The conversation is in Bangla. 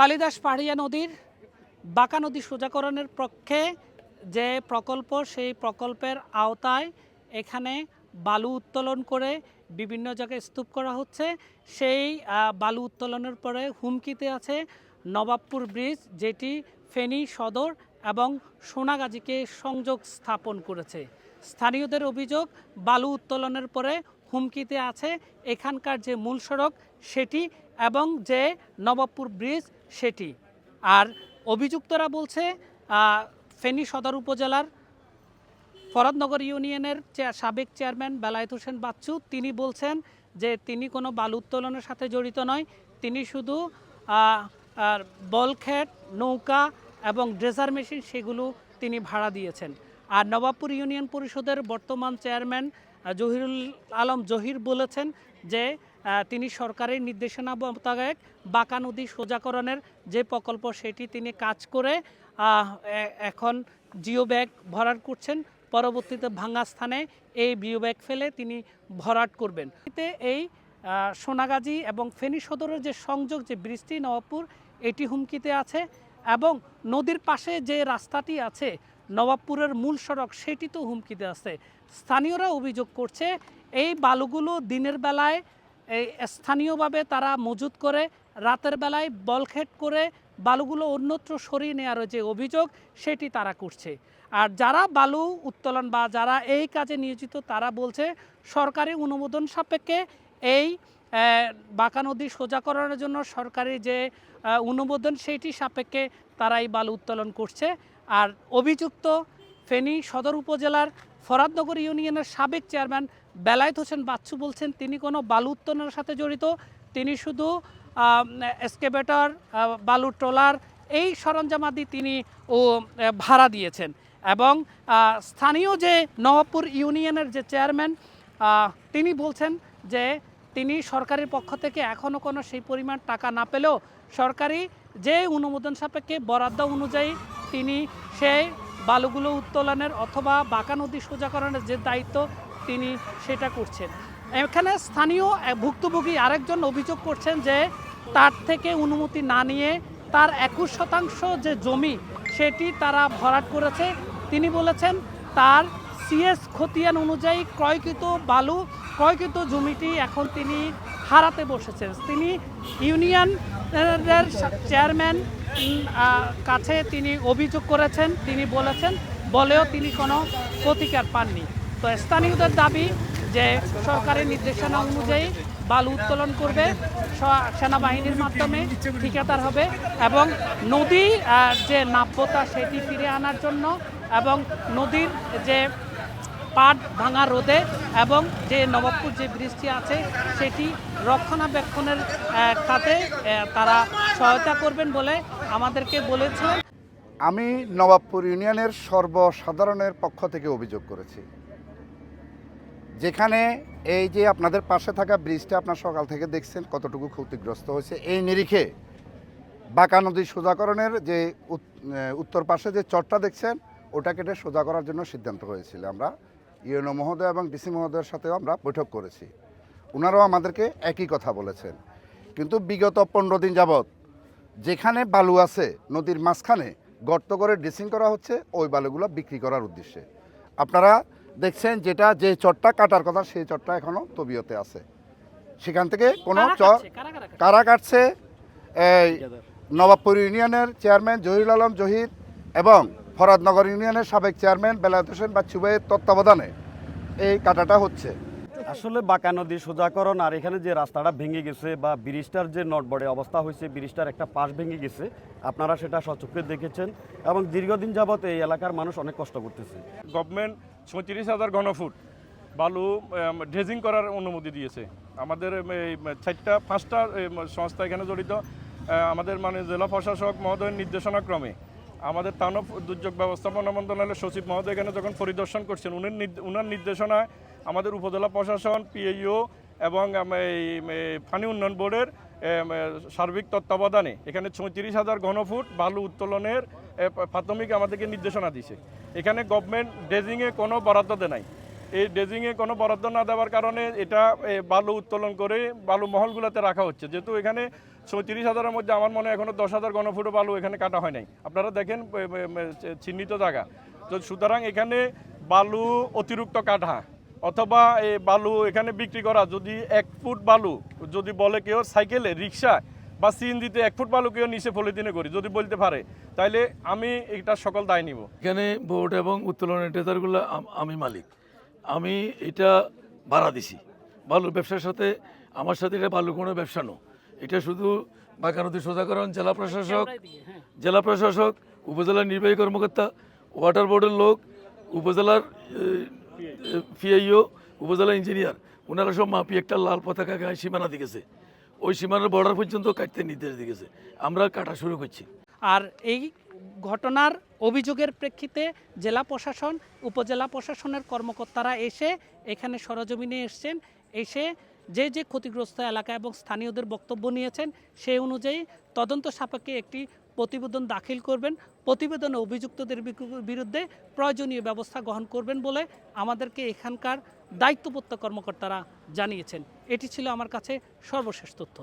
কালিদাস পাহাড়িয়া নদীর বাঁকা নদী সোজাকরণের পক্ষে যে প্রকল্প, সেই প্রকল্পের আওতায় এখানে বালু উত্তোলন করে বিভিন্ন জায়গায় স্তূপ করা হচ্ছে। সেই বালু উত্তোলনের পরে হুমকিতে আছে নবাবপুর ব্রিজ, যেটি ফেনী সদর এবং সোনাগাজীকে সংযোগ স্থাপন করেছে। স্থানীয়দের অভিযোগ, বালু উত্তোলনের পরে হুমকিতে আছে এখানকার যে মূল সড়ক সেটি এবং যে নবাবপুর ব্রিজ সেটি। আর অভিযুক্তরা বলছে ফেনী সদর উপজেলার ফরাদনগর ইউনিয়নের সাবেক চেয়ারম্যান বেলায়েত হোসেন বাচ্চু, তিনি বলছেন যে তিনি কোনো বালু উত্তোলনের সাথে জড়িত নয়। তিনি শুধু বলখ্যাট নৌকা এবং ড্রেজার মেশিন সেগুলো তিনি ভাড়া দিয়েছেন। আর নবাবপুর ইউনিয়ন পরিষদের বর্তমান চেয়ারম্যান জহিরুল আলম জহির বলেছেন যে তিনি সরকারের নির্দেশনা মোতাবেক বাঁকা নদী সোজাকরণের যে প্রকল্প, সেটি তিনি কাজ করে এখন জিও ব্যাগ ভরাট করছেন। পরবর্তীতে ভাঙ্গা স্থানে এই বিও ব্যাগ ফেলে তিনি ভরাট করবেন। এতে এই সোনাগাজী এবং ফেনী সদরের যে সংযোগ, যে বৃষ্টি, নবাবপুর, এটি হুমকিতে আছে এবং নদীর পাশে যে রাস্তাটি আছে, নবাবপুরের মূল সড়ক সেটি তো হুমকিতে আছে। স্থানীয়রা অভিযোগ করছে, এই বালুগুলো দিনের বেলায় এই স্থানীয়ভাবে তারা মজুত করে রাতের বেলায় বলখেট করে বালুগুলো অন্যত্র সরিয়ে নেওয়ার যে অভিযোগ, সেটি তারা করছে। আর যারা বালু উত্তোলন বা যারা এই কাজে নিয়োজিত, তারা বলছে সরকারি অনুমোদন সাপেক্ষে এই বাঁকা নদী সোজাকরণের জন্য সরকারি যে অনুমোদন সেইটি সাপেক্ষে তারা এই বালু উত্তোলন করছে। আর অভিযুক্ত ফেনী সদর উপজেলার ফরাদনগর ইউনিয়নের সাবেক চেয়ারম্যান বেলায়েত হোসেন বাচ্চু বলছেন, তিনি কোনো বালু উত্তোলনের সাথে জড়িত, তিনি শুধু এসকেভেটর বালু ট্রলার, এই সরঞ্জামাদি তিনি, ও ভাড়া দিয়েছেন। এবং স্থানীয় যে নবাবপুর ইউনিয়নের যে চেয়ারম্যান তিনি বলছেন যে তিনি সরকারের পক্ষ থেকে এখনও কোনো সেই পরিমাণ টাকা না পেলেও সরকারি যে অনুমোদন সাপেক্ষে বরাদ্দ অনুযায়ী তিনি সেই বালুগুলো উত্তোলনের অথবা বাঁকা নদী সোজাকরণের যে দায়িত্ব তিনি সেটা করছেন। এখানে স্থানীয় ভুক্তভোগী আরেকজন অভিযোগ করছেন যে তার থেকে অনুমতি না নিয়ে তার একুশ শতাংশ যে জমি সেটি তারা ভরাট করেছে। তিনি বলেছেন, তার সিএস খতিয়ান অনুযায়ী ক্রয়কৃত বালু, ক্রয়কৃত জমিটি এখন তিনি হারাতে বসেছেন। তিনি ইউনিয়নের চেয়ারম্যান কাছে তিনি অভিযোগ করেছেন। তিনি বলেছেন, বলেও তিনি কোনো প্রতিকার পাননি। স্থানীয়দের দাবি যে সরকারের নির্দেশনা অনুযায়ী বালু উত্তোলন করবে সেনাবাহিনীর মাধ্যমে ঠিকাদার হবে এবং নদী যে নাব্যতা সেটি ফিরে আনার জন্য এবং নদীর যে পাট ভাঙা রোদে এবং যে নবাবপুর যে ব্রিজটি আছে সেটি রক্ষণাবেক্ষণের খাতে তারা সহায়তা করবেন বলে আমাদেরকে বলেছিলেন আমি নবাবপুর ইউনিয়নের সর্বসাধারণের পক্ষ থেকে অভিযোগ করেছি। যেখানে এই যে আপনাদের পাশে থাকা ব্রিজটা আপনার সকাল থেকে দেখছেন কতটুকু ক্ষতিগ্রস্ত হয়েছে, এই নিরিখে বাঁকা নদী সোজাকরণের যে উত- উত্তর পাশে যে চরটা দেখছেন, ওটা কেটে সোজা করার জন্য সিদ্ধান্ত হয়েছিল। আমরা ইউএনও মহোদয় এবং ডিসি মহোদয়ের সাথেও আমরা বৈঠক করেছি। ওনারাও আমাদেরকে একই কথা বলেছেন। কিন্তু বিগত পনেরো দিন যাবৎ যেখানে বালু আছে নদীর মাঝখানে গর্ত করে ড্রেসিং করা হচ্ছে, ওই বালুগুলো বিক্রি করার উদ্দেশ্যে। আপনারা দেখছেন যেটা যে চটটা কাটার কথা সেই চটটা এখনও তবিয়তে আছে। সেখান থেকে কোনো কারা চর কাটছে? কারা এই নবাবপুর ইউনিয়নের চেয়ারম্যান জহিরুল আলম জহির এবং ফরাদনগর ইউনিয়নের সাবেক চেয়ারম্যান বেলায়েত হোসেন বাচ্চু ভাইয়ের তত্ত্বাবধানে এই কাটাটা হচ্ছে। আসলে বাঁকা নদী সোজাকরণ আর এখানে যে রাস্তাটা ভেঙে গেছে বা ব্রিজটার যে নটবড়ে অবস্থা হয়েছে, ব্রিজটার একটা পাশ ভেঙে গেছে, আপনারা সেটা সচক্ষে দেখেছেন এবং দীর্ঘদিন যাবত এই এলাকার মানুষ অনেক কষ্ট করতেছে। গভর্নমেন্ট ছত্রিশ হাজার ঘনফুট বালু ড্রেজিং করার অনুমতি দিয়েছে। আমাদের এই চারটা, পাঁচটা সংস্থা এখানে জড়িত। আমাদের মানে জেলা প্রশাসক মহোদয়ের নির্দেশনা ক্রমে আমাদের তানব দুর্যোগ ব্যবস্থাপনা মন্ত্রণালয়ের সচিব মহোদয় এখানে যখন পরিদর্শন করছেন, উনি উনার নির্দেশনায় আমাদের উপজেলা প্রশাসন পিএইও এবং পানি উন্নয়ন বোর্ডের সার্বিক তত্ত্বাবধানে এখানে ছত্রিশ হাজার ঘনফুট বালু উত্তোলনের প্রাথমিক আমাদেরকে নির্দেশনা দিছে। এখানে গভর্নমেন্ট ড্রেজিংয়ে কোনো বরাদ্দ দেয় নাই। এই ড্রেজিংয়ে কোনো বরাদ্দ না দেওয়ার কারণে এটা বালু উত্তোলন করে বালু মহলগুলোতে রাখা হচ্ছে। যেহেতু এখানে চৌত্রিশ হাজারের মধ্যে আমার মনে হয় এখনও দশ হাজার ঘনফুট বালু এখানে কাটা হয় নাই। আপনারা দেখেন চিহ্নিত জায়গা। তো সুতরাং এখানে বালু অতিরিক্ত কাটা অথবা এই বালু এখানে বিক্রি করা যদি এক ফুট বালু যদি বলে কেউ সাইকেলে রিক্সা বা সিএনজিতে এক ফুট বালু কেউ নিচে পলিথিনে করি যদি বলতে পারে তাইলে আমি এটা সকল দায় নিব। এখানে বোর্ড এবং উত্তোলনের ট্রেজারগুলো আমি মালিক। আমি এটা ভাড়া দিছি। বালুর ব্যবসার সাথে আমার সাথে এটা বালু কোনো ব্যবসা নো এটা শুধু বাঁকা নদী সোজাকরণ জেলা প্রশাসক জেলা প্রশাসক উপজেলার নির্বাহী কর্মকর্তা ওয়াটার বোর্ডের লোক উপজেলার পিআইও উপজেলা ইঞ্জিনিয়ার ওনারা সব মাপি একটা লাল পতাকা গায়ে সীমানা দিকেছে ওই সীমানার বর্ডার পর্যন্ত কাটতে নির্দেশ দিয়েছে আমরা কাটা শুরু করছি। আর এই ঘটনার অভিযোগের প্রেক্ষিতে জেলা প্রশাসন, উপজেলা প্রশাসনের কর্মকর্তারা এসে এখানে সরজমিনে এসছেন। এসে যে যে ক্ষতিগ্রস্ত এলাকা এবং স্থানীয়দের বক্তব্য নিয়েছেন সেই অনুযায়ী তদন্ত সাপেক্ষে একটি প্রতিবেদন দাখিল করবেন, প্রতিবেদনে অভিযুক্তদের বিরুদ্ধে প্রয়োজনীয় ব্যবস্থা গ্রহণ করবেন বলে আমাদেরকে এখানকার দায়িত্বপ্রাপ্ত কর্মকর্তারা জানিয়েছেন। এটি ছিল আমার কাছে সর্বশেষ তথ্য।